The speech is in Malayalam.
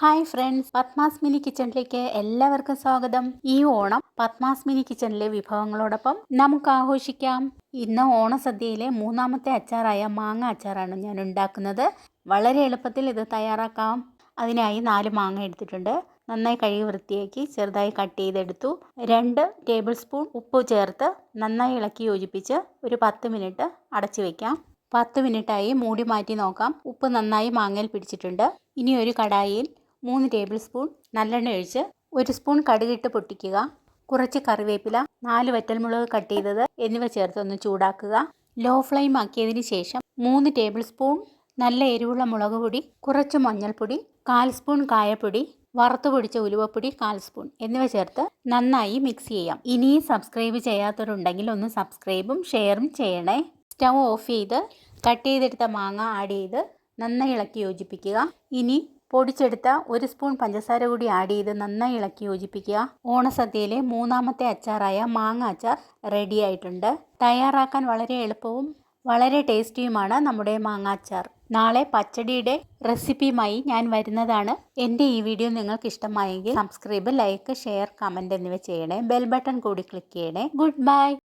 ഹായ് ഫ്രണ്ട്സ് പത്മാസ് മിനി കിച്ചണിലേക്ക് എല്ലാവർക്കും സ്വാഗതം. ഈ ഓണം പത്മാസ് മിനി കിച്ചണിലെ വിഭവങ്ങളോടൊപ്പം നമുക്ക് ആഘോഷിക്കാം. ഇന്ന് ഓണസദ്യയിലെ മൂന്നാമത്തെ അച്ചാറായ മാങ്ങ അച്ചാറാണ് ഞാൻ ഉണ്ടാക്കുന്നത്. വളരെ എളുപ്പത്തിൽ ഇത് തയ്യാറാക്കാം. അതിനായി നാല് മാങ്ങ എടുത്തിട്ടുണ്ട്. നന്നായി കഴുകി വൃത്തിയാക്കി ചെറുതായി കട്ട് ചെയ്തെടുത്തു. രണ്ട് ടേബിൾ സ്പൂൺ ഉപ്പ് ചേർത്ത് നന്നായി ഇളക്കി യോജിപ്പിച്ച് ഒരു പത്ത് മിനിറ്റ് അടച്ചു വെക്കാം. പത്ത് മിനിറ്റായി മൂടി മാറ്റി നോക്കാം. ഉപ്പ് നന്നായി മാങ്ങയിൽ പിടിച്ചിട്ടുണ്ട്. ഇനി ഒരു കടായിൽ മൂന്ന് ടേബിൾ സ്പൂൺ നല്ലെണ്ണ ഒഴിച്ച് ഒരു സ്പൂൺ കടുകിട്ട് പൊട്ടിക്കുക. കുറച്ച് കറിവേപ്പില നാല് വറ്റൽമുളക് കട്ട് ചെയ്തത് എന്നിവ ചേർത്ത് ഒന്ന് ചൂടാക്കുക. ലോ ഫ്ലെയിം ആക്കിയതിന് ശേഷം മൂന്ന് ടേബിൾ സ്പൂൺ നല്ല എരിവുള്ള മുളക് പൊടി കുറച്ച് മഞ്ഞൾപ്പൊടി കാൽ സ്പൂൺ കായപ്പൊടി വറുത്തു പൊടിച്ച ഉലുവപ്പൊടി കാൽ സ്പൂൺ എന്നിവ ചേർത്ത് നന്നായി മിക്സ് ചെയ്യാം. ഇനിയും സബ്സ്ക്രൈബ് ചെയ്യാത്തവരുണ്ടെങ്കിൽ ഒന്ന് സബ്സ്ക്രൈബും ഷെയറും ചെയ്യണേ. സ്റ്റൗ ഓഫ് ചെയ്ത് കട്ട് ചെയ്തെടുത്ത മാങ്ങ ആഡ് ചെയ്ത് നന്നായി ഇളക്കി യോജിപ്പിക്കുക. ഇനി പൊടിച്ചെടുത്ത ഒരു സ്പൂൺ പഞ്ചസാര കൂടി ആഡ് ചെയ്ത് നന്നായി ഇളക്കി യോജിപ്പിക്കുക. ഓണസദ്യയിലെ മൂന്നാമത്തെ അച്ചാറായ മാങ്ങ അച്ചാർ റെഡി ആയിട്ടുണ്ട്. തയ്യാറാക്കാൻ വളരെ എളുപ്പവും വളരെ ടേസ്റ്റിയുമാണ് നമ്മുടെ മാങ്ങ അച്ചാർ. നാളെ പച്ചടിയുടെ റെസിപ്പിയുമായി ഞാൻ വരുന്നതാണ്. എന്റെ ഈ വീഡിയോ നിങ്ങൾക്ക് ഇഷ്ടമായെങ്കിൽ സബ്സ്ക്രൈബ് ലൈക്ക് ഷെയർ കമന്റ് എന്നിവ ചെയ്യണേ. ബെൽ ബട്ടൺ കൂടി ക്ലിക്ക് ചെയ്യണേ. Good bye.